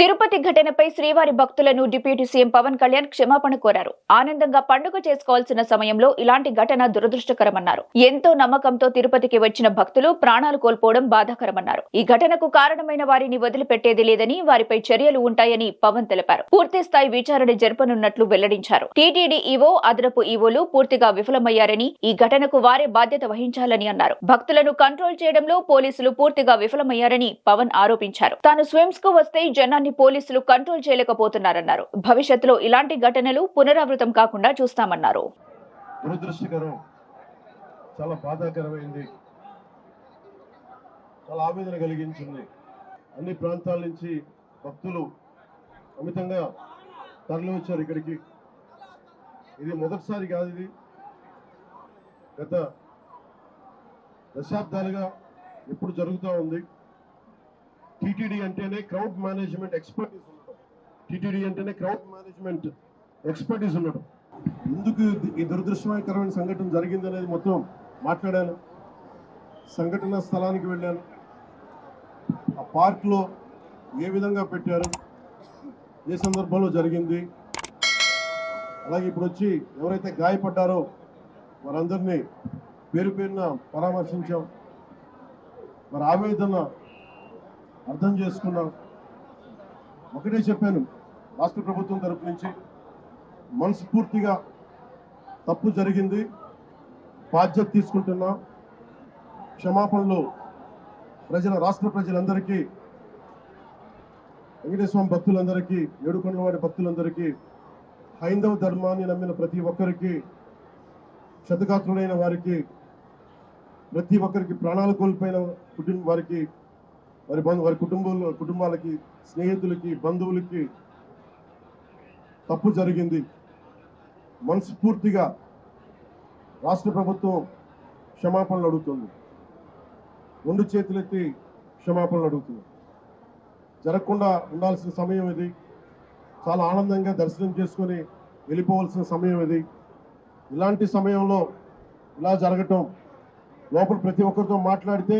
తిరుపతి ఘటనపై శ్రీవారి భక్తులను డిప్యూటీ సీఎం పవన్ కళ్యాణ్ క్షమాపణ కోరారు. ఆనందంగా పండుగ చేసుకోవాల్సిన సమయంలో ఇలాంటి ఘటన దురదృష్టకరమన్నారు. ఎంతో నమ్మకంతో తిరుపతికి వచ్చిన భక్తులు ప్రాణాలు కోల్పోవడం బాధాకరమన్నారు. ఈ ఘటనకు కారణమైన వారిని వదిలిపెట్టేది లేదని వారిపై చర్యలు ఉంటాయని పవన్ తెలిపారు. పూర్తి స్థాయి విచారణ జరపనున్నట్లు వెల్లడించారు. టీటీడీ ఈవో అదనపు ఈవోలు పూర్తిగా విఫలమయ్యారని ఈ ఘటనకు వారే బాధ్యత వహించాలని అన్నారు. భక్తులను కంట్రోల్ చేయడంలో పోలీసులు పూర్తిగా విఫలమయ్యారని పవన్ ఆరోపించారు. తాను స్విమ్స్కు వస్తే జనాన్ని పోలీసులు కంట్రోల్ చేయలేకపోతున్నారన్నారు. భవిష్యత్తులో ఇలాంటి ఘటనలు పునరావృతం కాకుండా చూస్తామన్నారు. దురదృష్టకరం చాలా బాధాకరమైంది. చాలా ఆవేదన కలిగించింది. అన్ని ప్రాంతాల నుంచి భక్తులు అమితంగా తరలి వచ్చారు ఇక్కడికి. ఇది మొదటిసారి కాదు ఇది. గత దశాబ్దాలుగా ఎప్పుడు జరుగుతూ ఉంది. టీటీడీ అంటేనే క్రౌడ్ మేనేజ్మెంట్ ఎక్స్పర్టీస్ ఉండడం టీటీడీ అంటేనే క్రౌడ్ మేనేజ్మెంట్ ఎక్స్పర్టీస్ ఉండడం ఎందుకు ఈ దురదృష్టకరమైన సంఘటన జరిగింది అనేది మొత్తం మాట్లాడాను. సంఘటన స్థలానికి వెళ్ళాను. ఆ పార్క్లో ఏ విధంగా పెట్టారు? ఏ సందర్భంలో జరిగింది? అలాగే ఇప్పుడు వచ్చి ఎవరైతే గాయపడ్డారో వారందరినీ పేరు పేరున పరామర్శించాం. మరి ఆవేదన అర్థం చేసుకున్నాం. ఒకటే చెప్పాను రాష్ట్ర ప్రభుత్వం తరపు నుంచి మనస్ఫూర్తిగా తప్పు జరిగింది బాధ్యత తీసుకుంటున్నాం. క్షమాపణలు ప్రజల రాష్ట్ర ప్రజలందరికీ వెంకటేశ్వర భక్తులందరికీ ఏడుకొండలవాడి భక్తులందరికీ హైందవ ధర్మాన్ని నమ్మిన ప్రతి ఒక్కరికి క్షతగాత్రుడైన వారికి ప్రతి ఒక్కరికి ప్రాణాలు కోల్పోయిన పుట్టిన వారికి వారి బంధు వారి కుటుంబంలో కుటుంబాలకి స్నేహితులకి బంధువులకి తప్పు జరిగింది. మనస్ఫూర్తిగా రాష్ట్ర ప్రభుత్వం క్షమాపణలు అడుగుతుంది. రెండు చేతులెత్తి క్షమాపణలు అడుగుతుంది. జరగకుండా ఉండాల్సిన సమయం ఇది. చాలా ఆనందంగా దర్శనం చేసుకొని వెళ్ళిపోవాల్సిన సమయం ఇది. ఇలాంటి సమయంలో ఇలా జరగటం లోపల ప్రతి ఒక్కరితో మాట్లాడితే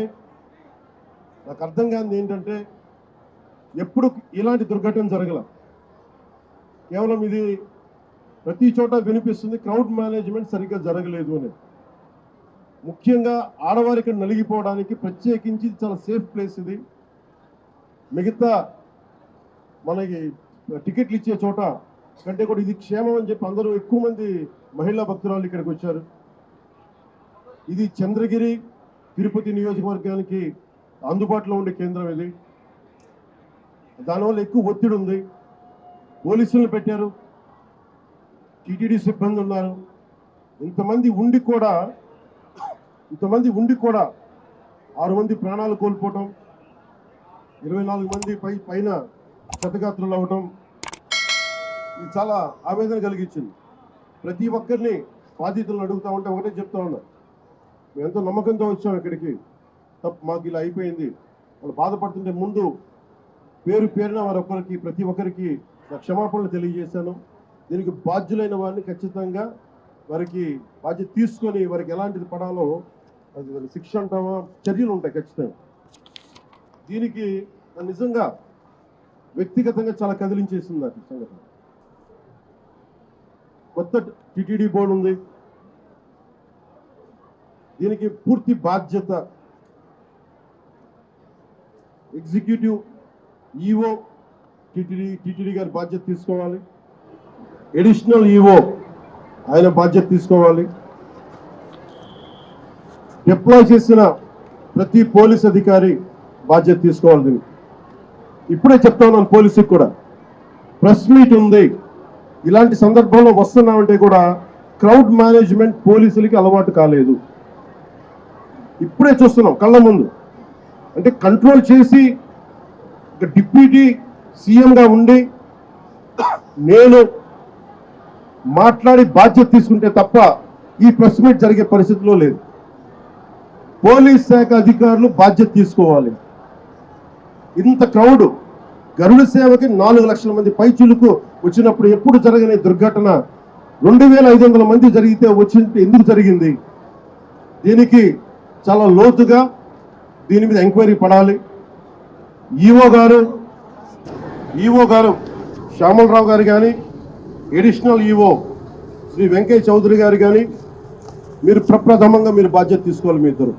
నాకు అర్థం కానిది ఏంటంటే ఎప్పుడు ఇలాంటి దుర్ఘటన జరగల. కేవలం ఇది ప్రతి చోట వినిపిస్తుంది క్రౌడ్ మేనేజ్మెంట్ సరిగ్గా జరగలేదు అని ముఖ్యంగా ఆడవారికి నలిగిపోవడానికి ప్రత్యేకించి ఇది చాలా సేఫ్ ప్లేస్ ఇది. మిగతా మనకి టికెట్లు ఇచ్చే చోట కంటే కూడా ఇది క్షేమం అని చెప్పి అందరూ ఎక్కువ మంది మహిళా భక్తురాలు ఇక్కడికి వచ్చారు. ఇది చంద్రగిరి తిరుపతి నియోజకవర్గానికి అందుబాటులో ఉండే కేంద్రం ఇది దానివల్ల ఎక్కువ ఒత్తిడి ఉంది. పోలీసులను పెట్టారు. టీటీడీ సిబ్బంది ఉన్నారు. ఇంతమంది ఉండి కూడా ఇంతమంది ఉండి కూడా ఆరు మంది ప్రాణాలు కోల్పోవటం ఇరవై నాలుగు మంది పై పైన క్షతగాత్రులు అవ్వటం ఇది చాలా ఆవేదన కలిగించింది. ప్రతి ఒక్కరిని బాధితులను అడుగుతా ఉంటే ఒకటే చెప్తా ఉన్నా. మేము ఎంతో నమ్మకంతో వచ్చాం ఇక్కడికి. మాకు ఇలా అయిపోయింది. వాళ్ళు బాధపడుతుంటే ముందు పేరు పేరున వారి ఒక్కరికి ప్రతి ఒక్కరికి క్షమాపణలు తెలియజేశాను. దీనికి బాధ్యులైన వారిని ఖచ్చితంగా వారికి బాధ్యత తీసుకొని వారికి ఎలాంటిది పడాలో అది శిక్ష అంటామా చర్యలు ఉంటాయి ఖచ్చితంగా. దీనికి నన్ను నిజంగా వ్యక్తిగతంగా చాలా కదిలించేసింది నాకు సంఘటన. కొత్త టిటిడి బోర్డు ఉంది. దీనికి పూర్తి బాధ్యత ఎగ్జిక్యూటివ్ ఈఓ టిటిడి టిటిడి గారి బాధ్యత తీసుకోవాలి. ఎడిషనల్ ఈఓ ఆయన బాధ్యత తీసుకోవాలి. డిప్లాయ్ చేసిన ప్రతి పోలీస్ అధికారి బాధ్యత తీసుకోవాలి దీన్ని ఇప్పుడే చెప్తా ఉన్నాను పోలీసుకి కూడా. ప్రెస్ మీట్ ఉంది. ఇలాంటి సందర్భంలో వస్తున్నామంటే కూడా క్రౌడ్ మేనేజ్మెంట్ పోలీసులకి అలవాటు కాలేదు. ఇప్పుడే చూస్తున్నాం కళ్ళ ముందు. అంటే కంట్రోల్ చేసి డిప్యూటీ సీఎంగా ఉండి నేను మాట్లాడి బాధ్యత తీసుకుంటే తప్ప ఈ ప్రెస్ మీట్ జరిగే పరిస్థితిలో లేదు. పోలీస్ శాఖ అధికారులు బాధ్యత తీసుకోవాలి. ఇంత క్రౌడ్ గరుడ సేవకి నాలుగు లక్షల మంది పైచులకు వచ్చినప్పుడు ఎప్పుడు జరగని దుర్ఘటన రెండు వేల ఐదు వందల మంది జరిగితే వచ్చింటే ఎందుకు జరిగింది? దీనికి చాలా లోతుగా దీని మీద ఎంక్వైరీ పడాలి. ఈఓ గారు ఈఓ గారు శ్యామలరావు గారు కానీ ఎడిషనల్ ఈఓ శ్రీ వెంకయ్య చౌదరి గారు కానీ మీరు ప్రప్రథమంగా మీరు బాధ్యత తీసుకోవాలి మీ ఇద్దరు.